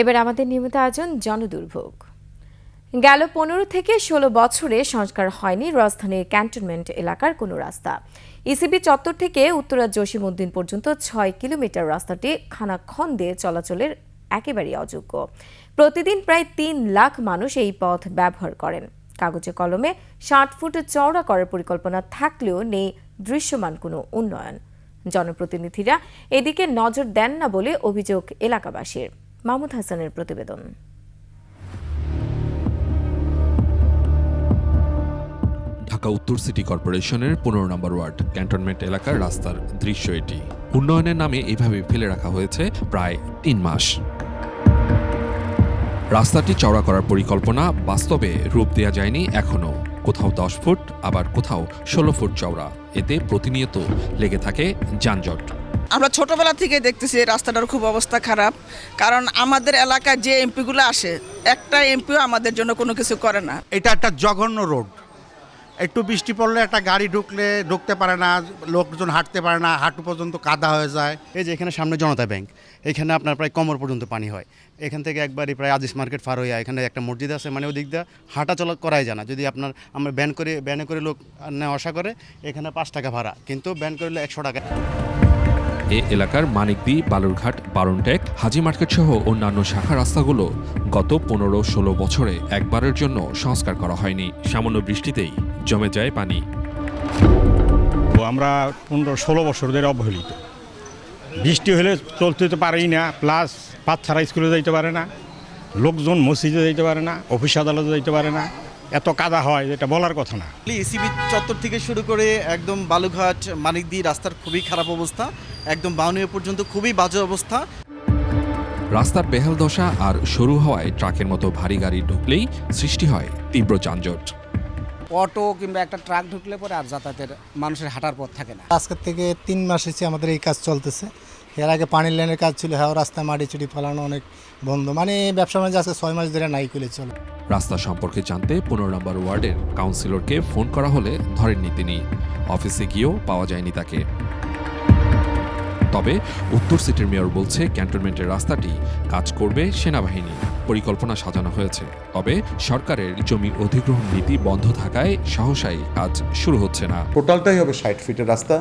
এবার আমাদের নিয়মিত আয়োজন জনদুর্ভোগ। গেল পনেরো থেকে ষোলো বছরে সংস্কার হয়নি রাজধানীর ক্যান্টনমেন্ট এলাকার কোনো রাস্তা। ইসিবি চত্বর থেকে উত্তরা জসিমউদ্দিন পর্যন্ত ছয় কিলোমিটার রাস্তাটি খানাখন্দে চলাচলের একেবারেই অযোগ্য। প্রতিদিন প্রায় তিন লাখ মানুষ এই পথ ব্যবহার করেন। কাগজে কলমে ষাট ফুট চওড়া করার পরিকল্পনা থাকলেও নেই দৃশ্যমান কোনো উন্নয়ন। জনপ্রতিনিধিরা এদিকে নজর দেন না বলে অভিযোগ এলাকাবাসীর। মাহমুদ হাসানের প্রতিবেদন। ঢাকা উত্তর সিটি কর্পোরেশনের পনেরো নম্বর ওয়ার্ড ক্যান্টনমেন্ট এলাকার রাস্তার দৃশ্য এটি। উন্নয়নের নামে এভাবে ফেলে রাখা হয়েছে প্রায় তিন মাস। রাস্তাটি চওড়া করার পরিকল্পনা বাস্তবে রূপ দেওয়া যায়নি এখনও। কোথাও দশ ফুট, আবার কোথাও ষোলো ফুট চওড়া। এতে প্রতিনিয়ত লেগে থাকে যানজট। আমরা ছোটবেলা থেকে দেখতেছি রাস্তাটার খুব অবস্থা খারাপ। কারণ আমাদের এলাকায় যে এমপিগুলো আসে একটা এমপিও আমাদের জন্য কোনো কিছু করে না। এটা একটা জঘন্য রোড। একটু বৃষ্টি পড়লে একটা গাড়ি ঢুকলে ঢুকতে পারে না লোকজন হাঁটতে পারে না হাঁটু পর্যন্ত কাদা হয়ে যায়। এই যে এখানে সামনে জনতা ব্যাংক এখানে আপনার প্রায় কমর পর্যন্ত পানি হয়। এখান থেকে একবারই প্রায় আজিস মার্কেট ফার হইয়া এখানে একটা মসজিদ আছে মানে ওদিক দিয়ে হাঁটা চলা করাই যায় না। যদি আপনার আমরা ব্যান করে ব্যানে করে লোক নেওয়া আসা করে এখানে পাঁচ টাকা ভাড়া কিন্তু ব্যান করলে একশো টাকা। এ এলাকার মানিকদি, বালুরঘাট বারনটেক হাজি মার্কেট সহ অন্যান্য শাখা রাস্তাগুলো গত পনেরো ষোলো বছরে একবারের জন্য সংস্কার করা হয়নি। সামান্য বৃষ্টিতেই জমে যায় পানি। আমরা পনেরো ষোলো বছর ধরে অবহেলিত। বৃষ্টি হলে চলতে তো পারেই না, প্লাস বাচ্চারা স্কুলে যাইতে পারে না, লোকজন মসজিদে যাইতে পারে না, অফিস আদালতে যাইতে পারে না। এত কাদা হয় যেটা বলার কথা না। ইসিবি চত্বর থেকে শুরু করে একদম বালুঘাট মানিকদি রাস্তার খুবই খারাপ অবস্থা একদম বাউনিয়া পর্যন্ত খুবই বাজে অবস্থা। রাস্তার বেহাল দশা আর শুরু হওয়ায় ট্রাকের মতো ভারী গাড়ি ঢুকলেই সৃষ্টি হয় তীব্র যানজট। অটো কিংবা একটা ট্রাক ঢুকলে পরে আর যাতায়াতের মানুষের হাঁটার পথ থাকে না। আজকের থেকে তিন মাস হচ্ছে আমাদের এই কাজ চলতেছে। এর আগে পানির লাইনের কাজ ছিল হ্যাঁ রাস্তায় মাটি চুটি ফেলানো অনেক বন্ধ। মানে ব্যবসা বাণিজ্য আজকে ছয় মাস ধরে নাই খুলে চলে রাস্তা সম্পর্কে জানতে পনেরো নম্বর ওয়ার্ডের কাউন্সিলরকে ফোন করা হলে ধরেননি তিনি। অফিসে গিয়েও পাওয়া যায়নি তাকে। তবে উত্তর সিটির মেয়র বলছে ক্যান্টনমেন্টের রাস্তাটি কাজ করবে সেনাবাহিনী। পরিকল্পনা সাজানো হয়েছে। তবে সরকারের জমি অধিগ্রহণ নীতি বন্ধ থাকায় সহসাই কাজ শুরু হচ্ছে না। টোটালটাই হবে ষাট ফিটের রাস্তা।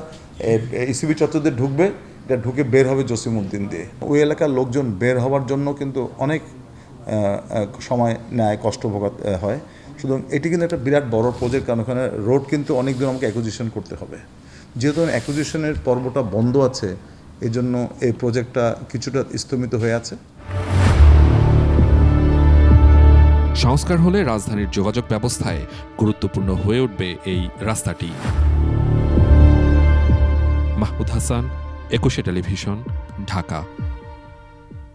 ইসিবি চত্বর দিয়ে ঢুকবে। এটা ঢুকে বের হবে জসিমউদ্দিন দিয়ে। ওই এলাকার লোকজন বের হওয়ার জন্য কিন্তু অনেক সময় নেয়, কষ্ট ভোগাতে হয়। সুতরাং এটি কিন্তু একটা বিরাট বড় প্রজেক্ট কারণ ওখানে রোড কিন্তু অনেক আমাকে অ্যাকুজিশন করতে হবে। যেহেতু অ্যাকুজিশনের পর্বটা বন্ধ আছে এই জন্য এই প্রজেক্টটা কিছুটা স্থমিত হয়ে আছে। সংস্কার হলে রাজধানীর যোগাযোগ ব্যবস্থায় গুরুত্বপূর্ণ হয়ে উঠবে এই রাস্তাটি। মাহমুদ হাসান একুশে টেলিভিশন ঢাকা।